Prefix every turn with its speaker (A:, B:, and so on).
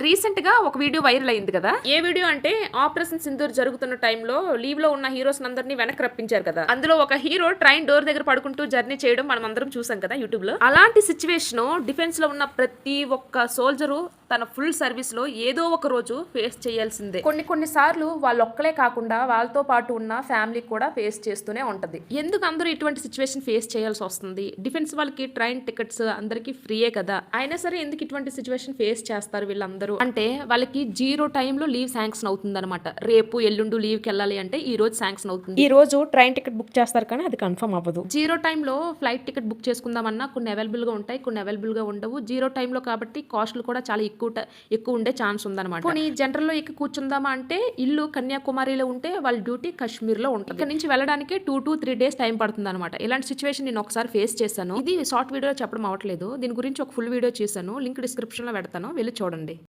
A: రీసెంట్గా ఒక video viral అయింది కదా? ఏ వీడియో అంటే ఆపరేషన్ సింధూర్ జరుగుతున్న టైంలో లీవ్లో ఉన్న హీరోస్ అందరినీ వెనక్కి రప్పించారు కదా. అందులో ఒక హీరో ట్రైన్ డోర్ దగ్గర పడుకుంటూ జర్నీ చేయడం మనం అందరం చూసాం కదా యూట్యూబ్లో అలాంటి సిచ్యువేషన్ డిఫెన్స్లో ఉన్న ప్రతి ఒక్క సోల్జరు తన ఫుల్ సర్వీస్లో ఏదో ఒక రోజు ఫేస్ చేయాల్సిందే. కొన్ని కొన్ని సార్లు వాళ్ళు ఒక్కలే కాకుండా వాళ్ళతో పాటు ఉన్న ఫ్యామిలీ కూడా ఫేస్ చేస్తూనే ఉంటది. ఎందుకు అందరూ ఇటువంటి సిచ్యువేషన్ ఫేస్ చేయాల్సి వస్తుంది? డిఫెన్స్ వాళ్ళకి ట్రైన్ టికెట్స్ అందరికీ ఫ్రీయే కదా. అయినా సరే ఎందుకు ఇటువంటి సిచ్యువేషన్ ఫేస్ చేస్తారు వీళ్ళందరూ? అంటే వాళ్ళకి జీరో టైంలో లీవ్ శాంక్షన్ అవుతుంది అనమాట రేపు ఎల్లుండు లీవ్కి వెళ్ళాలి అంటే ఈ రోజు శాంక్షన్ అవుతుంది. ఈ రోజు ట్రైన్ టికెట్ బుక్ చేస్తారు కానీ అది కన్ఫర్మ్ అవ్వదు. జీరో టైంలో ఫ్లైట్ టికెట్ బుక్ చేసుకుందామన్నా కొన్ని అవైలబుల్గా ఉంటాయి కొన్ని అవైలబుల్గా ఉండవు. జీరో టైంలో కాబట్టి కాస్ట్లు కూడా చాలా ఎక్కువ ఎక్కువ ఉండే ఛాన్స్ ఉందన్నమాట. కొన్ని జనరల్లో ఎక్కి కూర్చుందామా అంటే ఇల్లు కన్యాకుమారిలో ఉంటే వాళ్ళ డ్యూటీ కాశ్మీర్లో ఉంటుంది. ఇక్కడ నుంచి వెళ్ళడానికి two to three days time పడుతుంది అనమాట ఇలాంటి సిచ్యువేషన్ నేను ఒకసారి ఫేస్ చేశాను. ఇది షార్ట్ వీడియో చెప్పడం అవ్వట్లేదు. దీని గురించి ఒక ఫుల్ వీడియో చేశాను. లింక్ డిస్క్రిప్షన్లో పెడతాను. వెళ్ళి చూడండి.